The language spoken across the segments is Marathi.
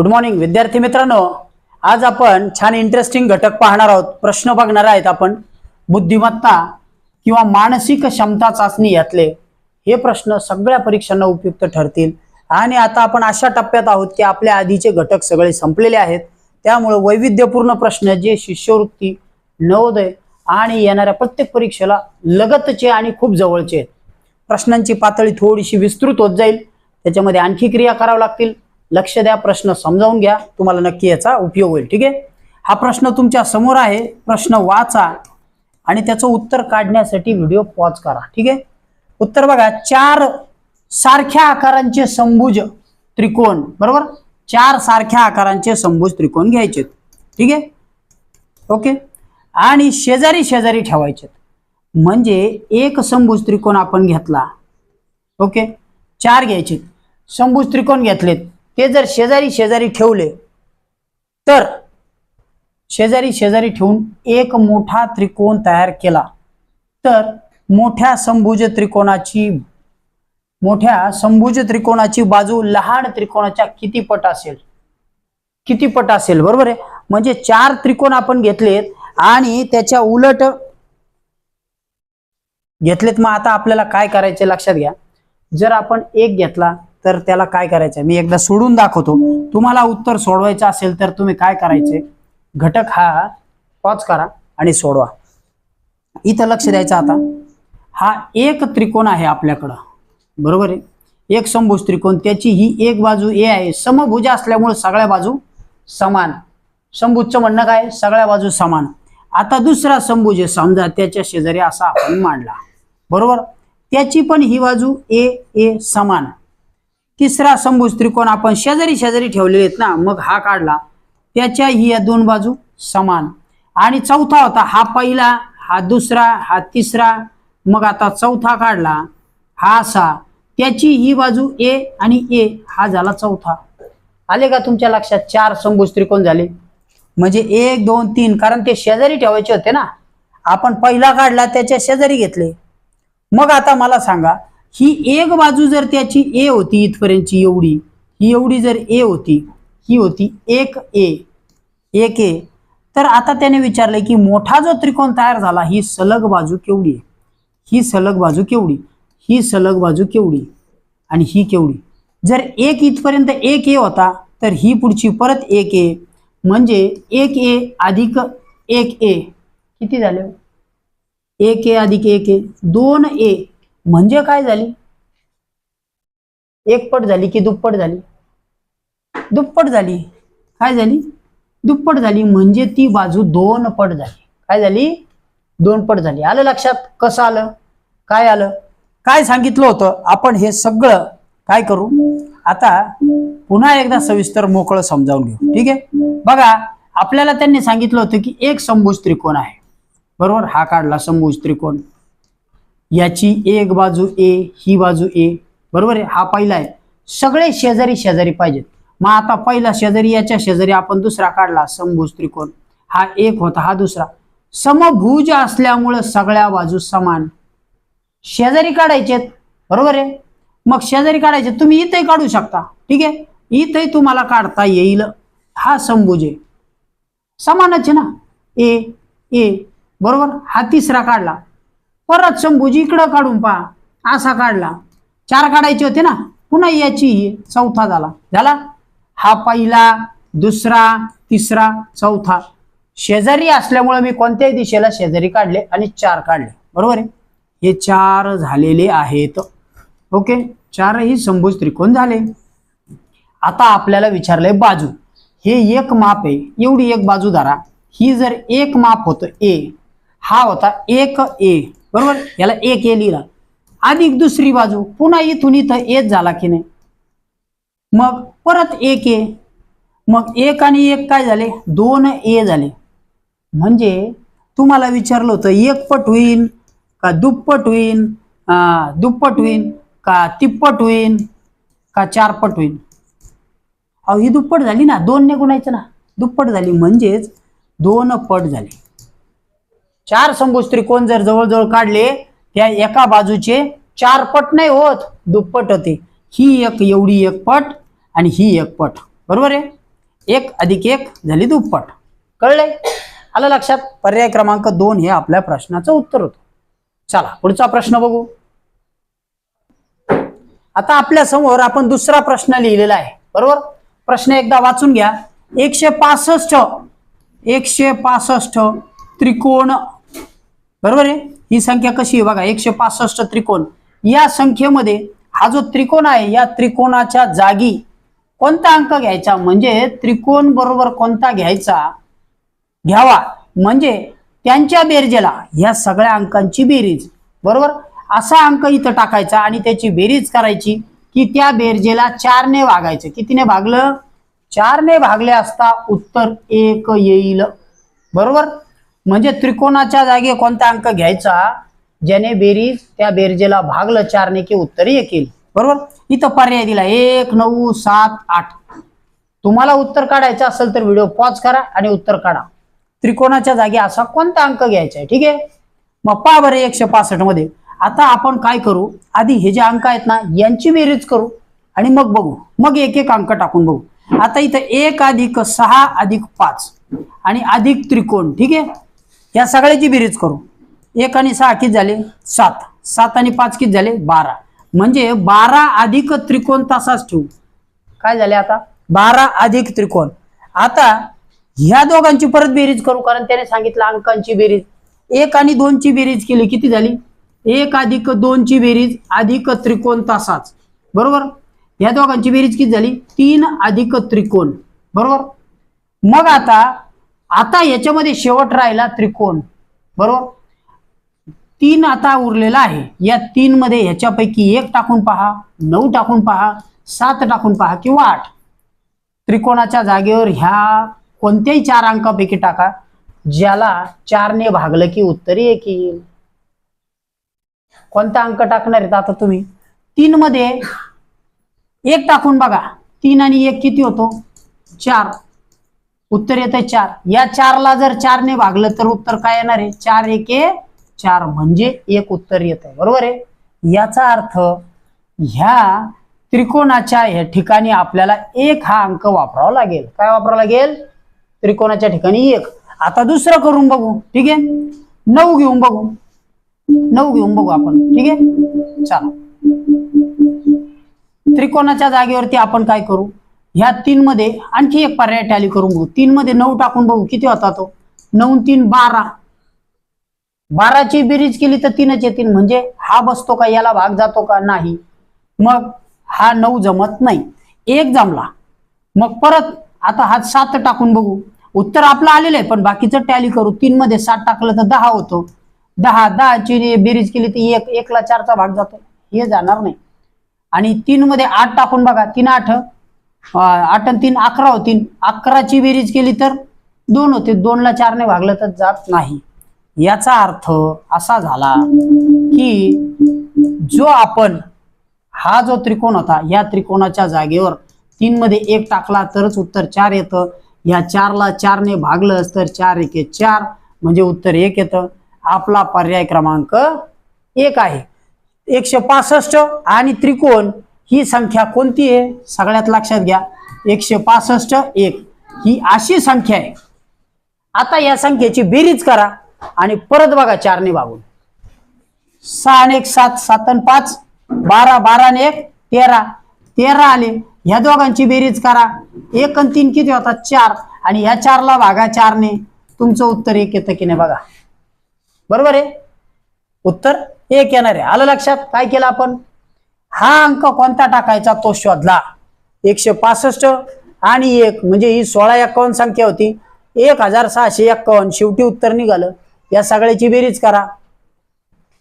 गुड मॉर्निंग विद्यार्थी मित्रांनो. आज आपण छान इंटरेस्टिंग घटक पाहणार आहोत. प्रश्न बघणार आहेत आपण. बुद्धिमत्ता किंवा मानसिक क्षमता चाचणी यातले हे प्रश्न सगळ्या परीक्षांना उपयुक्त ठरतील. आणि आता आपण अशा टप्प्यात आहोत की आपल्या आधीचे घटक सगळे संपलेले आहेत. त्यामुळे वैविध्यपूर्ण प्रश्न जे शिष्यवृत्ती नवोदय आणि येणाऱ्या प्रत्येक परीक्षेला लगतचे आणि खूप जवळचे आहेत. प्रश्नांची पातळी थोडीशी विस्तृत होत जाईल. त्याच्यामध्ये आणखी क्रिया कराव्या लागतील. लक्ष द्या प्रश्न समजावून घ्या. तुम्हाला नक्की याचा उपयोग होईल ठीक आहे? हा प्रश्न तुमच्यासमोर आहे. प्रश्न वाचा आणि त्याचं उत्तर काढण्यासाठी व्हिडिओ पॉज करा ठीक आहे? उत्तर बघा चार सारख्या आकारांचे संभुज त्रिकोण बरोबर? चार सारख्या आकारांचे संभुज त्रिकोण घ्यायचे ठीक आहे? ओके? आणि शेजारी शेजारी ठेवायचे म्हणजे एक संभुज त्रिकोण आपण घेतला ओके? चार घ्यायचे संभुज त्रिकोण घेतलेत. ते जर शेजारी शेजारी ठेवले तर शेजारी शेजारी ठेवून एक मोठा त्रिकोण तयार केला. तर मोठ्या संभुज त्रिकोणाची मोठ्या संभुज त्रिकोणाची बाजू लहान त्रिकोणाच्या किती पट असेल? किती पट असेल? बरोबर आहे? म्हणजे चार त्रिकोण आपण घेतलेत आणि त्याच्या उलट घेतलेत. मग आता आपल्याला काय करायचे लक्षात घ्या. जर आपण एक घेतला तर त्याला काय करायचं मी एकदा सोडून दाखवतो. तुम्हाला उत्तर सोडवायचं असेल तर तुम्ही काय करायचे? घटक हा पॉज करा आणि सोडवा. इथं लक्ष द्यायचं आता. हा एक त्रिकोण आहे आपल्याकडं. बरोबर आहे? एक समभुज त्रिकोण. त्याची ही एक बाजू ए आहे. समभुज असल्यामुळे सगळ्या बाजू समान. समभुजचं म्हणणं काय? सगळ्या बाजू समान. आता दुसरा समभुज समजा त्याच्या शेजारी असा आपण मांडला. बरोबर? त्याची पण ही बाजू ए ए समान. तिसरा समभुज त्रिकोण आपण शेजारी शेजारी ठेवलेले आहेत ना मग हा काढला. त्याच्या ही या दोन बाजू समान. आणि चौथा होता हा पहिला हा दुसरा हा तिसरा. मग आता चौथा काढला हा असा त्याची ही बाजू ए आणि ए हा झाला चौथा. आले का तुमच्या लक्षात? चार समभुज त्रिकोण झाले. म्हणजे एक दोन तीन कारण ते शेजारी ठेवायचे होते ना. आपण पहिला काढला त्याच्या शेजारी घेतले. मग आता मला सांगा ही एक बाजू जर त्याची ए होती इथपर्यंतची एवढी ही एवढी जर ए होती ही होती एक ए एक ए. तर आता त्याने विचारलंय की मोठा जो त्रिकोण तयार झाला ही सलग बाजू केवढी आहे? ही सलग बाजू केवढी? ही सलग बाजू केवढी? आणि ही केवढी? जर एक इथपर्यंत एक ए होता तर ही पुढची परत एक ए म्हणजे एक ए अधिक एक ए. किती झाले? एक ए अधिक एक ए. दोन ए. म्हणजे काय झाली? एकपट झाली की दुप्पट झाली? दुप्पट झाली. काय झाली? दुप्पट झाली म्हणजे ती बाजू दोन पट झाली. काय झाली? दोन पट झाली. आलं लक्षात? कसं आलं? काय आलं? काय सांगितलं होतं? आपण हे सगळं काय करू? आता पुन्हा एकदा सविस्तर मोकळं समजावून घेऊ. ठीक आहे? बघा आपल्याला त्यांनी सांगितलं होतं की एक समभुज त्रिकोण आहे. बरोबर? हा काढला समभुज त्रिकोण. याची एक बाजू ए ही बाजू ए. बरोबर आहे? हा पहिला आहे. सगळे शेजारी शेजारी पाहिजेत. मग आता पहिला शेजारी याच्या शेजारी आपण दुसरा काढला समभुज त्रिकोण. हा एक होता हा दुसरा. समभुज असल्यामुळं सगळ्या बाजू समान. शेजारी काढायचेत. बरोबर आहे? मग शेजारी काढायचे तुम्ही इथंही काढू शकता. ठीक आहे? इथंही तुम्हाला काढता येईल. हा समभुज आहे. समानच आहे ना? ए ए. बरोबर? हा तिसरा काढला. परत शंभूजी इकडं काढून पहा. असा काढला. चार काढायचे होते ना पुन्हा याची चौथा झाला. झाला? हा पहिला दुसरा तिसरा चौथा. शेजारी असल्यामुळे मी कोणत्याही दिशेला शेजारी काढले आणि चार काढले. बरोबर आहे? हे चार झालेले आहेत. ओके? चारही समभुज त्रिकोण झाले. आता आपल्याला विचारलंय बाजू. हे एक माप आहे. एवढी एक बाजू धरा. ही जर एक माप होतं ए हा होता एक ए. बरोबर? याला एक ए लिहिला. अधिक दुसरी बाजू पुन्हा इथून इथं एच झाला की नाही? मग परत एक ए. मग एक आणि एक काय झाले? दोन ए झाले. म्हणजे तुम्हाला विचारलं होतं एकपट होईन का दुप्पट होईन दुप्पट होईन का तिप्पट होईन का चारपट होईन अहो ही दुप्पट झाली ना दोन ने गुणायचं ना. दुप्पट झाली म्हणजेच दोन पट झाली. चार समभुज त्रिकोण जर जवळजवळ काढले त्या एका बाजूचे चार पट नाही होत दुप्पट होते. ही एक एवढी एक पट आणि ही एक पट. बरोबर आहे? एक अधिक एक झाली दुप्पट. कळले आलं लक्षात? पर्याय क्रमांक दोन हे आपल्या प्रश्नाचं उत्तर होतं. चला पुढचा प्रश्न बघू. आता आपल्यासमोर आपण दुसरा प्रश्न लिहिलेला आहे. बरोबर? प्रश्न एकदा वाचून घ्या. एकशे पासष्ट एकशे पासष्ट त्रिकोण बरोबर आहे? ही संख्या कशी आहे? बघा एकशे पासष्ट त्रिकोण. या संख्येमध्ये हा जो त्रिकोण आहे या त्रिकोणाच्या जागी कोणता अंक घ्यायचा? म्हणजे त्रिकोण बरोबर कोणता घ्यायचा? घ्यावा. म्हणजे त्यांच्या बेरजेला या सगळ्या अंकांची बेरीज. बरोबर? असा अंक इथं टाकायचा आणि त्याची बेरीज करायची की त्या बेरजेला चारने भागायचं. कितीने भागलं? चारने भागले असता उत्तर एक येईल. बरोबर? म्हणजे त्रिकोणाच्या जागी कोणता अंक घ्यायचा? ज्याने बेरीज त्या बेरजेला भागलं चारने की उत्तर येईल बरोबर? इथं पर्याय दिला. एक नऊ सात आठ. तुम्हाला उत्तर काढायचं असेल तर व्हिडिओ पॉज करा आणि उत्तर काढा. त्रिकोणाच्या जागी असा कोणता अंक घ्यायचा आहे? ठीक आहे? मग पहा बरं एकशे पासष्टमध्ये. आता आपण काय करू? आधी हे जे अंक आहेत ना यांची बेरीज करू आणि मग बघू. मग एक एक अंक टाकून बघू. आता इथं एक अधिक सहा अधिक पाच आणि अधिक त्रिकोण. ठीक आहे? या सगळ्याची बेरीज करू. एक आणि सहा किती झाले? सात. सात आणि पाच किती झाले? बारा. म्हणजे बारा अधिक त्रिकोण तासाच ठेवू. काय झाले आता? बारा अधिक त्रिकोण. आता ह्या दोघांची परत बेरीज करू कारण त्याने सांगितलं अंकांची बेरीज. एक आणि दोनची बेरीज केली किती झाली? एक अधिक दोनची बेरीज अधिक त्रिकोण तासाच बरोबर? या दोघांची बेरीज किती झाली? तीन अधिक त्रिकोण. बरोबर? मग आता आता याच्यामध्ये शेवट राहिला त्रिकोण. बरोबर? तीन आता उरलेला आहे. या तीन मध्ये याच्यापैकी एक टाकून पहा नऊ टाकून पहा सात टाकून पहा किंवा आठ. त्रिकोणाच्या जागेवर ह्या कोणत्याही चार अंकापैकी टाका ज्याला चारने भागलं की उत्तर एक येईल. कोणता अंक टाकणार आहेत आता तुम्ही? तीन मध्ये एक टाकून बघा. तीन आणि एक किती होतो? चार. उत्तर येतं चार. या चारला जर चारने भागलं तर उत्तर काय येणार आहे? चार एके चार. म्हणजे एक उत्तर येत आहे बरोबर आहे? याचा अर्थ ह्या त्रिकोणाच्या ह्या ठिकाणी आपल्याला एक हा अंक वापरावा लागेल. काय वापरावा लागेल? त्रिकोणाच्या ठिकाणी एक. आता दुसरं करून बघू. ठीक आहे? नऊ घेऊन बघू. नऊ घेऊन बघू आपण. ठीक आहे? चला. त्रिकोणाच्या जागेवरती आपण काय करू? ह्या तीन मध्ये आणखी एक पर्याय टॅली करून बघू. तीन मध्ये नऊ टाकून बघू. किती होता तो? नऊ तीन बारा. बाराची बेरीज केली तर तीनच येतील. म्हणजे हा बसतो का याला भाग जातो का? नाही. मग हा नऊ जमत नाही. एक जमला. मग परत आता हा सात टाकून बघू. उत्तर आपलं आलेलं आहे पण बाकीचं टॅली करू. तीन मध्ये सात टाकलं तर दहा होतो. दहा दहाची बेरीज केली तर एक एकला चारचा भाग जातो. हे जाणार नाही. आणि तीन मध्ये आठ टाकून बघा. तीन आठ. आठ आणि तीन अकरा होतील अकराची बेरीज केली तर दोन होते. दोनला चारने भागलं तर जात नाही. याचा अर्थ असा झाला की जो आपण हा जो त्रिकोण होता या त्रिकोणाच्या जागेवर तीन मध्ये एक टाकला तरच उत्तर चार येतं. या चारला चारने भागलं तर चार एके चार म्हणजे उत्तर एक येतं. आपला पर्याय क्रमांक एक आहे. एकशे पासष्ट आणि त्रिकोण ही संख्या कोणती आहे? सगळ्यात लक्षात घ्या. एकशे पासष्ट एक. ही अशी संख्या आहे. आता या संख्येची बेरीज करा आणि परत बघा चारने भागून सहा आणि एक सात सात आणि पाच बारा बारा आणि एक तेरा. तेरा आले. ह्या दोघांची बेरीज करा. एक आणि तीन किती होतात? चार. आणि ह्या चारला भागा चारने. तुमचं उत्तर एक येतं की नाही बघा. बरोबर आहे? उत्तर एक येणार आहे. आलं लक्षात? काय केलं आपण? हा अंक कोणता टाकायचा तो शोधला. एकशे पासष्ट आणि एक म्हणजे ही सोळा एक्कावन्न संख्या होती. एक हजार सहाशे एक्कावन्न शेवटी उत्तर निघालं. या सगळ्याची बेरीज करा.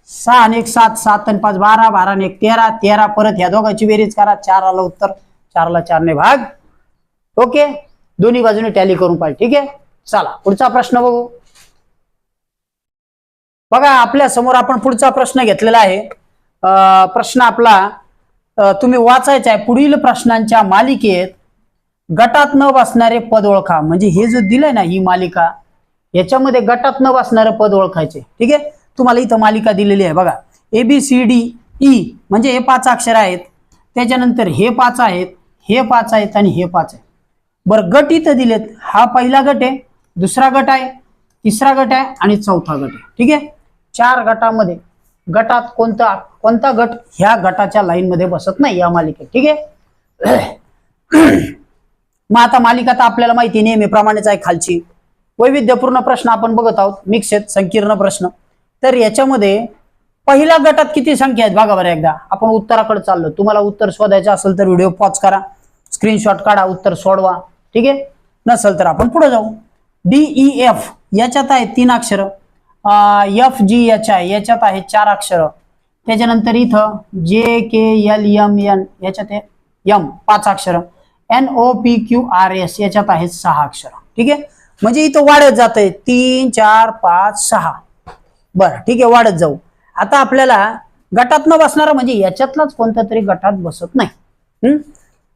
सहा आणि एक सात सात आणि पाच बारा बारा आणि एक तेरा तेरा परत ह्या दोघांची बेरीज करा. चार आलं उत्तर. चारला चारने भाग. ओके? दोन्ही बाजूने टॅली करून पाहिजे ठीक आहे? चला पुढचा प्रश्न बघू. बघा आपल्यासमोर आपण पुढचा प्रश्न घेतलेला आहे. प्रश्न आपला तुम्ही वाचायचा आहे पुढील प्रश्नांच्या मालिकेत गटात न बसणारे पद ओळखा. म्हणजे हे जो दिलंय ना ही मालिका याच्यामध्ये गटात न बसणारे पद ओळखायचे. ठीक आहे? तुम्हाला इथं मालिका दिलेली आहे. बघा. A B C D E म्हणजे हे पाच अक्षर आहेत. त्याच्यानंतर हे पाच आहेत हे पाच आहेत आणि हे पाच आहेत. बरं गट इथं दिलेत. हा पहिला गट आहे दुसरा गट आहे तिसरा गट आहे आणि चौथा गट आहे. ठीक आहे? चार गटामध्ये गटात कोणता कोणता गट ह्या गटाच्या लाईनमध्ये बसत नाही या मालिकेत ठीक आहे? मग आता मालिका तर आपल्याला माहिती नेहमीप्रमाणेच आहे खालची. वैविध्यपूर्ण प्रश्न आपण बघत आहोत मिक्स आहेत संकीर्ण प्रश्न. तर याच्यामध्ये पहिल्या गटात किती संख्या आहेत बघा बरं एकदा. आपण उत्तराकडे चाललो. तुम्हाला उत्तर शोधायचं असेल तर व्हिडिओ पॉज करा. स्क्रीनशॉट काढा उत्तर सोडवा. ठीक आहे? नसेल तर आपण पुढे जाऊ. डी ई एफ याच्यात आहे तीन अक्षर. एफ जी एच आय याच्यात आहे चार अक्षर. त्याच्यानंतर इथं जे के एल एम एन याच्यात आहे एम पाच अक्षर. N O P Q R S याच्यात आहेत सहा अक्षर. ठीक आहे? म्हणजे इथं वाढत जात आहे तीन चार पाच सहा. बरं ठीक आहे वाढत जाऊ. आता आपल्याला गटात न बसणार म्हणजे याच्यातलाच कोणत्या तरी गटात बसत नाही. हम्म?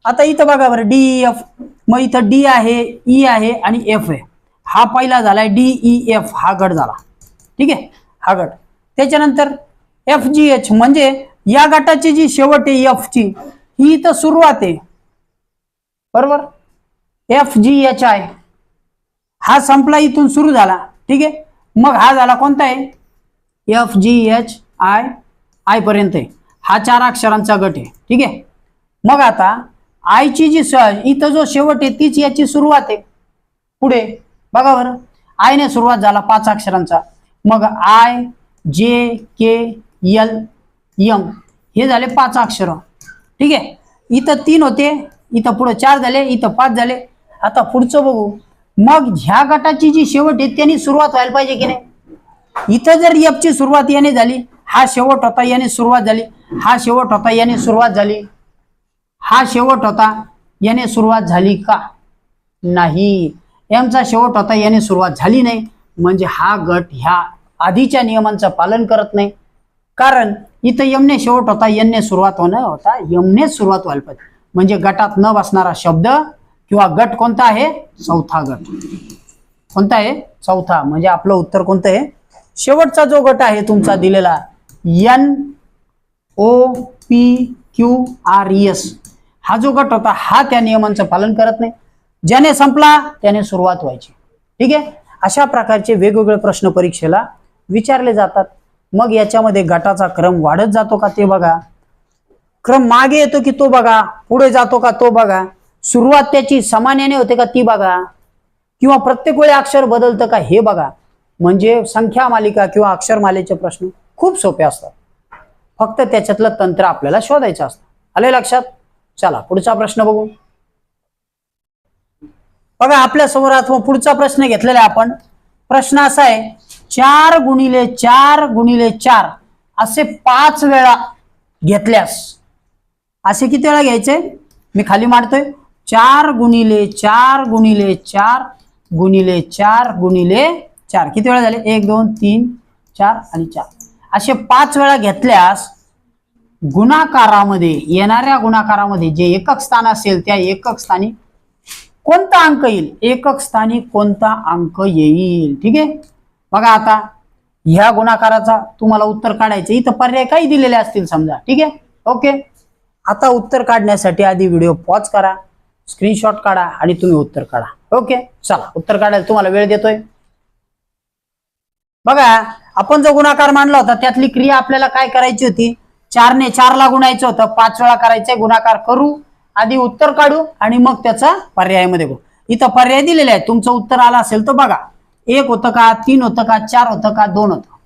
आता इथं बघा बरं डी एफ मग इथं डी आहे ई आहे आणि एफ आहे. हा पहिला झालाय डी ई एफ हा गट झाला. ठीक आहे? हा गट. त्याच्यानंतर एफ जी एच म्हणजे या गटाची जी शेवट आहे एफ ची ही इथं सुरुवात आहे. बरोबर? एफ जी एच आय हा संपला इथून सुरू झाला. ठीक आहे? मग हा झाला कोणता आहे? F G H I I पर्यंत आहे. हा चार अक्षरांचा गट आहे. ठीक आहे? मग आता आयची जी स इथं जो शेवट आहे तीच याची सुरुवात आहे. पुढे. बघा बरं. आयने सुरुवात झाला पाच अक्षरांचा. मग आय जे के यल यम हे झाले पाच अक्षर. ठीक आहे? इथं तीन होते इथं पुढं चार झाले इथं पाच झाले. आता पुढचं बघू. मग ह्या गटाची जी शेवट आहे त्यांनी सुरुवात व्हायला पाहिजे की नाही? इथं जर एफची सुरुवात याने झाली हा शेवट होता याने सुरुवात झाली. हा शेवट होता याने सुरुवात झाली. हा शेवट होता याने सुरुवात झाली का? नाही. एमचा शेवट होता याने सुरुवात झाली नाही. म्हणजे हा गट ह्या आधीच्या नियमांचं पालन करत नाही. कारण इथं यमने शेवट होता यनने सुरुवात होणं होता यमनेच सुरुवात व्हायला पाहिजे. म्हणजे गटात न बसणारा शब्द किंवा गट कोणता आहे? चौथा गट. कोणता आहे? चौथा. म्हणजे आपलं उत्तर कोणतं आहे? शेवटचा जो गट आहे तुमचा दिलेला N O P Q R S. हा जो गट होता हा त्या नियमांचं पालन करत नाही. ज्याने संपला त्याने सुरुवात व्हायची. ठीक आहे? अशा प्रकारचे वेगवेगळे प्रश्न परीक्षेला विचारले जातात. मग याच्यामध्ये गटाचा क्रम वाढत जातो का ते बघा. क्रम मागे येतो की तो बघा. पुढे जातो का तो बघा. सुरुवात त्याची समान्याने होते का ती बघा. किंवा प्रत्येक वेळी अक्षर बदलतं का हे बघा. म्हणजे संख्या मालिका किंवा अक्षर मालेचे प्रश्न खूप सोपे असतात. फक्त त्याच्यातलं तंत्र आपल्याला शोधायचं असतं. आले लक्षात? चला पुढचा प्रश्न बघू. बघा आपल्यासमोर आता पुढचा प्रश्न घेतलेला आहे आपण. प्रश्न असा आहे चार गुणिले चार गुणिले चार असे पाच वेळा घेतल्यास असे किती वेळा घ्यायचे? मी खाली मांडतोय. चार गुणिले चार गुणिले चार गुणिले चार गुणिले चार. किती वेळा झाले? एक दोन तीन चार आणि चार. असे पाच वेळा घेतल्यास गुणाकारामध्ये येणाऱ्या गुणाकारामध्ये जे एकक स्थान असेल त्या एकक स्थानी कोणता अंक येईल? एकक स्थानी कोणता अंक येईल? ठीक आहे? बघा आता ह्या गुणाकाराचा तुम्हाला उत्तर काढायचं इथं पर्याय काही दिलेले असतील समजा. ठीक आहे? ओके. आता उत्तर काढण्यासाठी आधी व्हिडिओ पॉज करा स्क्रीनशॉट काढा आणि तुम्ही उत्तर काढा. ओके? चला उत्तर काढायला तुम्हाला वेळ देतोय. बघा आपण जो गुणाकार मांडला होता त्यातली क्रिया आपल्याला काय करायची होती? चारने चारला गुणायचं होतं. पाच वेळा करायचंय गुणाकार करू. आधी उत्तर काढू आणि मग त्याचा पर्यायामध्ये बघू. इथं पर्याय दिलेले आहे. तुमचं उत्तर आलं असेल तर बघा. एक होतं का तीन होतं का चार होतं का दोन होतं.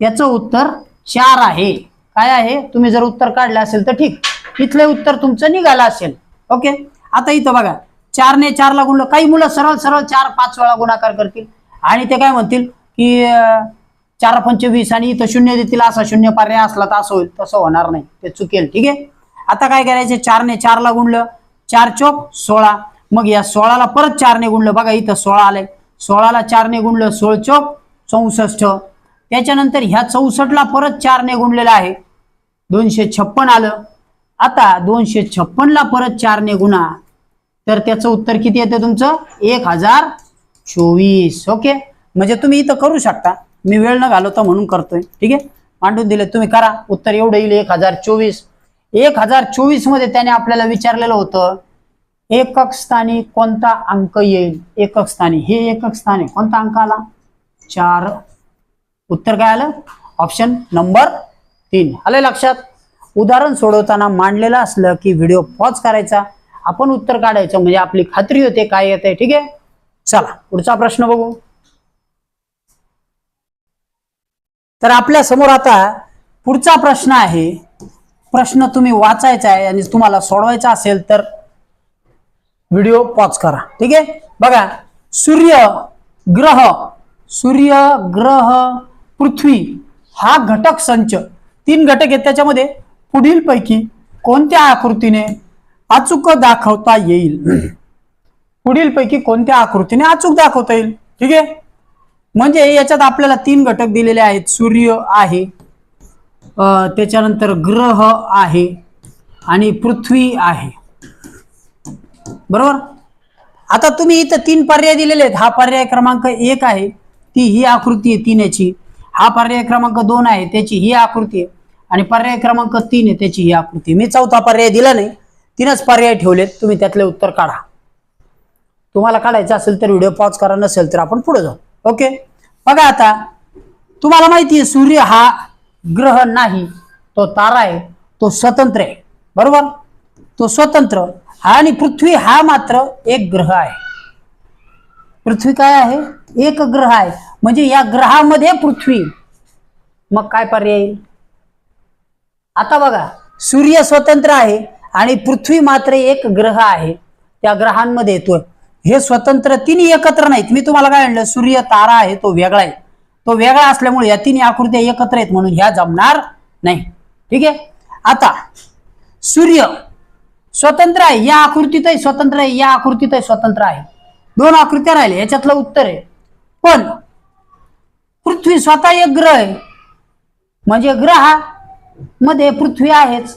याचं उत्तर चार आहे. काय आहे? तुम्ही जर उत्तर काढलं असेल तर ठीक. इथले उत्तर तुमचं निघालं असेल. ओके? आता इथं बघा. चारने चारला गुणलं. काही मुलं सरळ सरळ चार पाच वेळा गुणाकार करतील. आणि ते काय म्हणतील? की चार पंचवीस आणि इथं शून्य देतील. असा शून्य पर्याय असला तर असं होईल. तसं होणार नाही. ते चुकेल. ठीक आहे? आता काय करायचे? चारने चारला गुणलं. चार चोक सोळा. मग या सोळाला परत चारने गुणलं. बघा इथं सोळा आलंय. सोळाला चारने गुणलं सोळ चोक चौसष्ट. त्याच्यानंतर ह्या चौसष्टला परत चारने गुणलेलं आहे. दोनशे छप्पन आलं. आता दोनशे छप्पनला परत चारने गुणा. तर त्याचं उत्तर किती येतं तुमचं? एक हजार चोवीस. ओके? म्हणजे तुम्ही इथं करू शकता. मी वेळ न घालवता म्हणून करतोय. ठीक आहे? मांडून दिले. तुम्ही करा. उत्तर एवढं येईल. एक हजार चोवीस. एक हजार चोवीसमध्ये त्याने आपल्याला विचारलेलं होतं एकक स्थानी कोणता अंक येईल? एकक स्थानी. हे एकक स्थान. आहे कोणता अंक आला? चार. उत्तर काय आलं? ऑप्शन नंबर तीन. आलं लक्षात? उदाहरण सोडवताना मांडलेलं असलं की व्हिडिओ पॉज करायचा. आपण उत्तर काढायचं. म्हणजे आपली खात्री होते काय येते ठीक आहे? चला पुढचा प्रश्न बघू. तर आपल्यासमोर आता पुढचा प्रश्न आहे. प्रश्न तुम्ही वाचायचा आहे आणि तुम्हाला सोडवायचा असेल तर व्हिडिओ पॉज करा. ठीक आहे? बघा सूर्य ग्रह सूर्य ग्रह पृथ्वी हा घटक संच. तीन घटक आहेत त्याच्यामध्ये. पुढील पैकी कोणत्या आकृतीने अचूक दाखवता येईल? पुढील पैकी कोणत्या आकृतीने अचूक दाखवता येईल? ठीक आहे? म्हणजे याच्यात आपल्याला तीन घटक दिलेले आहेत. सूर्य आहे त्याच्यानंतर ग्रह आहे आणि पृथ्वी आहे. बरोबर? आता तुम्ही इथं तीन पर्याय दिलेले आहेत. हा पर्याय क्रमांक एक आहे ती ही आकृती आहे तीन याची हा पर्याय क्रमांक दोन आहे त्याची ही आकृती आहे. आणि पर्याय क्रमांक तीन आहे त्याची ही आकृती मी चौथा पर्याय दिला नाही तीनच पर्याय ठेवलेत. तुम्ही त्यातले उत्तर काढा. तुम्हाला काढायचं असेल तर व्हिडिओ पॉज करा नसेल तर आपण पुढे जाऊ. ओके? बघा आता तुम्हाला माहिती आहे सूर्य हा ग्रह नाही तो तारा आहे तो स्वतंत्र आहे. बरोबर? तो स्वतंत्र आणि पृथ्वी हा मात्र एक ग्रह आहे. पृथ्वी काय आहे? एक ग्रह आहे. म्हणजे या ग्रहामध्ये पृथ्वी. मग काय पर्याय? येईल आता बघा सूर्य स्वतंत्र आहे आणि पृथ्वी मात्र एक ग्रह आहे. त्या ग्रहांमध्ये येतोय. हे स्वतंत्र तिन्ही एकत्र नाहीत. मी तुम्हाला काय म्हणलं? सूर्य तारा आहे तो वेगळा आहे. तो वेगळा असल्यामुळे या तिन्ही आकृत्या एकत्र आहेत म्हणून ह्या जमणार नाही. ठीक आहे? आता सूर्य स्वतंत्र आहे या आकृतीतही स्वतंत्र आहे या आकृतीतही स्वतंत्र आहे. दोन आकृत्या राहिल्या याच्यातलं उत्तर आहे. पण पृथ्वी स्वतः एक ग्रह आहे. म्हणजे ग्रहा मध्ये पृथ्वी आहेच.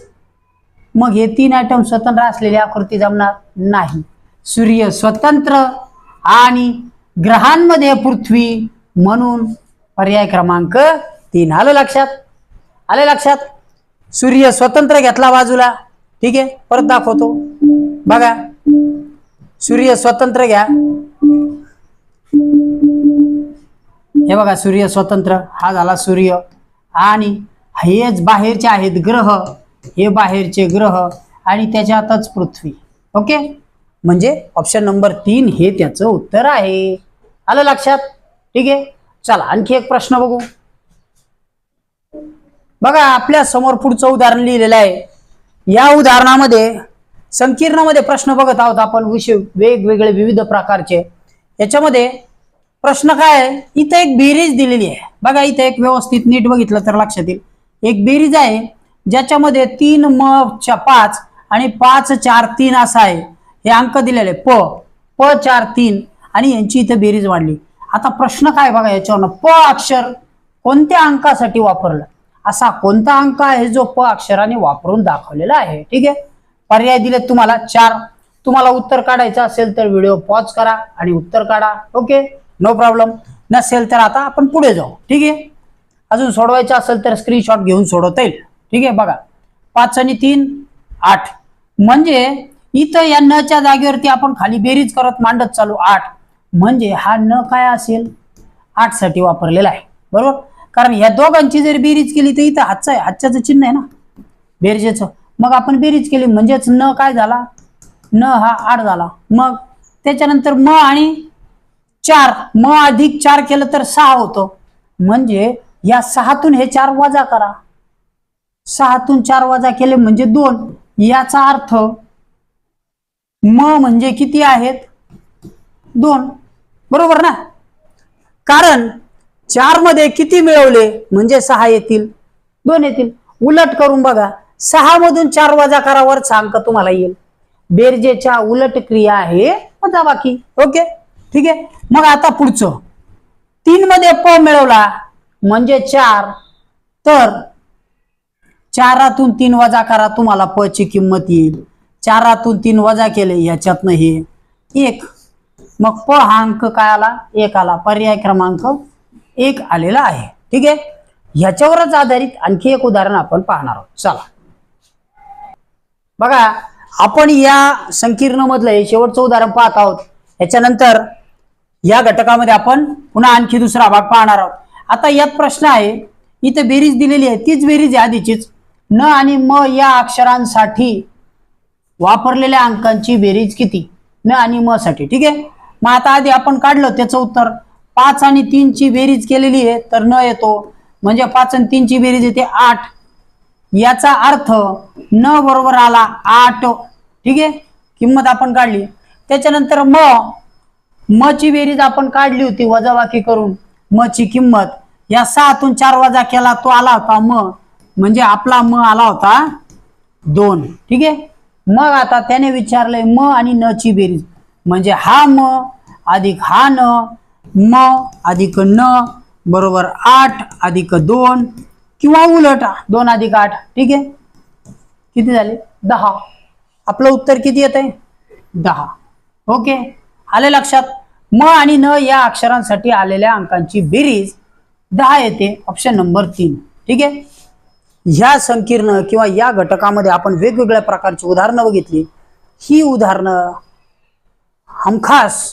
मग हे तीन आयटम स्वतंत्र असलेली आकृती जमणार नाही. सूर्य स्वतंत्र आणि ग्रहांमध्ये पृथ्वी म्हणून पर्याय क्रमांक तीन. आलं लक्षात? आलं लक्षात? सूर्य स्वतंत्र घेतला बाजूला. ठीक आहे? परत दाखवतो. बघा. सूर्य स्वतंत्र घ्या. हे बघा सूर्य स्वतंत्र. हा झाला सूर्य. आणि हेच बाहेरचे आहेत ग्रह. हे बाहेरचे ग्रह. आणि त्याच्यातच पृथ्वी. ओके? म्हणजे ऑप्शन नंबर तीन हे त्याचं उत्तर आहे. आलं लक्षात? ठीक आहे? चला आणखी एक प्रश्न बघू. बघा आपल्यासमोर पुढचं उदाहरण लिहिलेलं आहे. या उदाहरणामध्ये संकीर्णामध्ये प्रश्न बघत आहोत आपण विषय वेगवेगळे विविध प्रकारचे. याच्यामध्ये प्रश्न काय आहे? इथं एक बेरीज दिलेली आहे. बघा इथं एक व्यवस्थित नीट बघितलं तर लक्षात येईल. एक बेरीज आहे ज्याच्यामध्ये तीन म च्या पाच आणि पाच चार तीन असा आहे. हे अंक दिलेले प प चार तीन आणि यांची इथं बेरीज वाढली. आता प्रश्न काय बघा याच्यावरनं प अक्षर कोणत्या अंकासाठी वापरलं? असा कोणता अंक आहे जो प अक्षराने वापरून दाखवलेला आहे? ठीक आहे? पर्याय दिलेत तुम्हाला चार. तुम्हाला उत्तर काढायचं असेल तर व्हिडिओ पॉज करा आणि उत्तर काढा. ओके? नो प्रॉब्लेम नसेल तर आता आपण पुढे जाऊ. ठीक आहे? अजून सोडवायचं असेल तर स्क्रीनशॉट घेऊन सोडवता येईल. ठीक आहे? बघा. पाच आणि तीन आठ. म्हणजे इथं या नच्या जागेवरती आपण खाली बेरीज करत मांडत चालू. आठ. म्हणजे हा न काय असेल? आठसाठी वापरलेला आहे. बरोबर? कारण या दोघांची जर बेरीज केली तर इथं हातचा आहे. हातच्याचं चिन्ह आहे ना? बेरजेचं. मग आपण बेरीज केली म्हणजेच न काय झाला? न हा आठ झाला. मग त्याच्यानंतर म आणि चार. म अधिक चार केलं तर सहा होतं. म्हणजे या सहातून हे चार वजा करा. सहातून चार वजा केले म्हणजे दोन. याचा अर्थ म म्हणजे किती आहेत? दोन. बरोबर ना? कारण चारमध्ये किती मिळवले? म्हणजे सहा येतील. दोन येतील. उलट करून बघा. सहा मधून चार वजा करावर सांग अंक तुम्हाला येईल. बेरजेच्या उलट क्रिया आहे वजा बाकी. ओके? ठीक आहे? मग आता पुढचं. तीन मध्ये प मिळवला म्हणजे चार. तर चारातून तीन वजा करा तुम्हाला प ची किंमत येईल. चारातून तीन वजा केले याच्यातनं हे एक. मग प हा अंक काय आला? एक आला. पर्याय क्रमांक एक आलेला आहे. ठीक आहे? ह्याच्यावरच आधारित आणखी एक उदाहरण आपण पाहणार आहोत. चला. बघा आपण या संकीर्ण मधलं हे शेवटचं उदाहरण पाहत आहोत. याच्यानंतर या घटकामध्ये आपण पुन्हा आणखी दुसरा भाग पाहणार आहोत. आता यात प्रश्न आहे इथे बेरीज दिलेली आहे. तीच बेरीज आहे आधीचीच. न आणि म या अक्षरांसाठी वापरलेल्या अंकांची बेरीज किती? न आणि म साठी. ठीक आहे? मग आता आधी आपण काढलं त्याचं उत्तर. पाच आणि तीनची बेरीज केलेली आहे तर न येतो. म्हणजे पाच आणि तीनची बेरीज येते आठ. याचा अर्थ न बरोबर आला आठ. ठीक आहे? किंमत आपण काढली. त्याच्यानंतर म. मची बेरीज आपण काढली होती वजाबाकी करून. म ची किंमत. या सहातून चार वजा केला तो आला होता म. म्हणजे आपला म आला होता दोन. ठीक आहे? मग आता त्याने विचारलंय म आणि न ची बेरीज. म्हणजे हा म अधिक हा न म अधिक न बरोबर आठ अधिक दोन किंवा उलट दोन अधिक आठ ठीक आहे? किती झाले? दहा. आपलं उत्तर किती येत आहे दहा. ओके? आले लक्षात? म आणि न या अक्षरांसाठी आलेल्या अंकांची बेरीज दहा येते ऑप्शन नंबर तीन. ठीक आहे? ह्या संकीर्ण किंवा या घटकामध्ये आपण वेगवेगळ्या प्रकारची उदाहरणं बघितली. ही उदाहरणं हमखास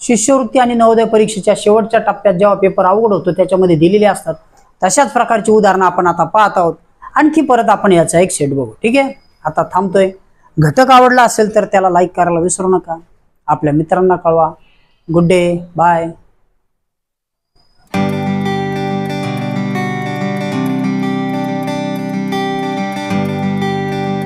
शिष्यवृत्ती आणि नवोदय परीक्षेच्या शेवटच्या टप्प्यात जेव्हा पेपर अवघड होतो त्याच्यामध्ये दिलेले असतात तशाच प्रकारची उदाहरणं आपण आता पाहत आहोत. आणखी परत आपण याचा एक सेट बघू ठीक आहे? आता थांबतोय. घटक आवडला असेल तर त्याला लाईक करायला विसरू नका. आपल्या मित्रांना कळवा. Good day bye